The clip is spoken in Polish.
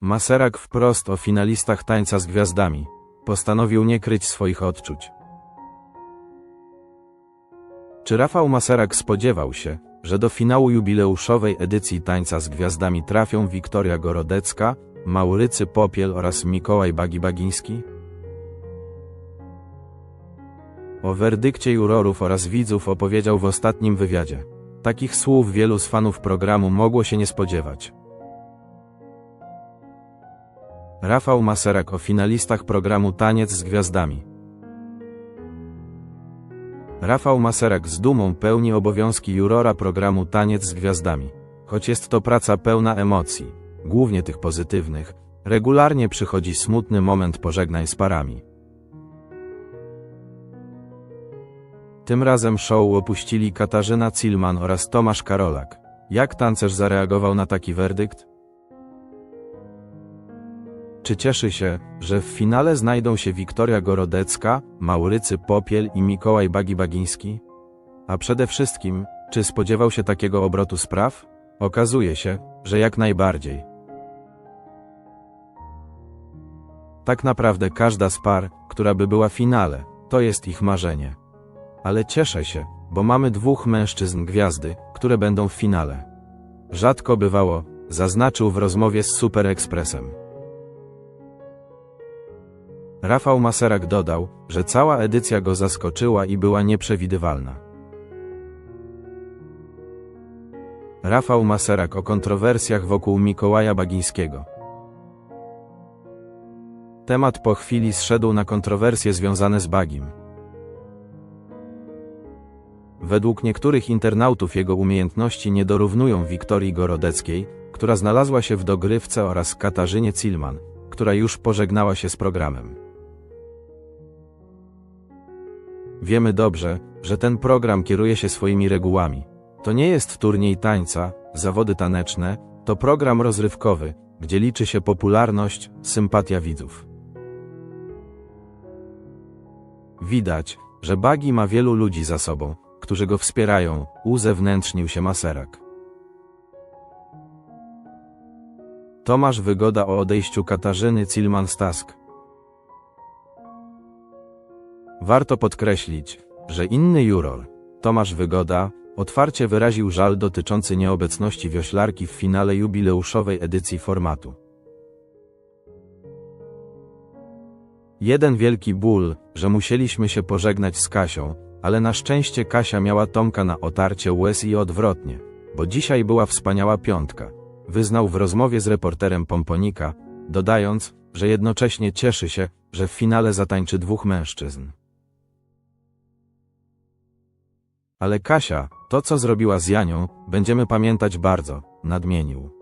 Maserak wprost o finalistach tańca z gwiazdami. Postanowił nie kryć swoich odczuć. Czy Rafał Maserak spodziewał się, że do finału jubileuszowej edycji Tańca z Gwiazdami trafią Wiktoria Gorodecka, Maurycy Popiel oraz Mikołaj Bagi-Bagiński? O werdykcie jurorów oraz widzów opowiedział w ostatnim wywiadzie. Takich słów wielu z fanów programu mogło się nie spodziewać. Rafał Maserak o finalistach programu Taniec z Gwiazdami. Rafał Maserak z dumą pełni obowiązki jurora programu Taniec z Gwiazdami. Choć jest to praca pełna emocji, głównie tych pozytywnych, regularnie przychodzi smutny moment pożegnań z parami. Tym razem show opuścili Katarzyna Cilman oraz Tomasz Karolak. Jak tancerz zareagował na taki werdykt? Czy cieszy się, że w finale znajdą się Wiktoria Gorodecka, Maurycy Popiel i Mikołaj Bagi-Bagiński? A przede wszystkim, czy spodziewał się takiego obrotu spraw? Okazuje się, że jak najbardziej. Tak naprawdę każda z par, która by była w finale, to jest ich marzenie. Ale cieszę się, bo mamy dwóch mężczyzn gwiazdy, które będą w finale. Rzadko bywało, zaznaczył w rozmowie z Super Expressem. Rafał Maserak dodał, że cała edycja go zaskoczyła i była nieprzewidywalna. Rafał Maserak o kontrowersjach wokół Mikołaja Bagińskiego. Temat po chwili zszedł na kontrowersje związane z Bagim. Według niektórych internautów jego umiejętności nie dorównują Wiktorii Gorodeckiej, która znalazła się w dogrywce oraz Katarzynie Cilman, która już pożegnała się z programem. Wiemy dobrze, że ten program kieruje się swoimi regułami. To nie jest turniej tańca, zawody taneczne, to program rozrywkowy, gdzie liczy się popularność, sympatia widzów. Widać, że Bagi ma wielu ludzi za sobą, którzy go wspierają, uzewnętrznił się Maserak. Tomasz Wygoda o odejściu Katarzyny Cilman-Stask. Warto podkreślić, że inny juror, Tomasz Wygoda, otwarcie wyraził żal dotyczący nieobecności wioślarki w finale jubileuszowej edycji formatu. Jeden wielki ból, że musieliśmy się pożegnać z Kasią, ale na szczęście Kasia miała Tomka na otarcie łez i odwrotnie, bo dzisiaj była wspaniała piątka, wyznał w rozmowie z reporterem Pomponika, dodając, że jednocześnie cieszy się, że w finale zatańczy dwóch mężczyzn. Ale Kasia, to co zrobiła z Janią, będziemy pamiętać bardzo, nadmienił.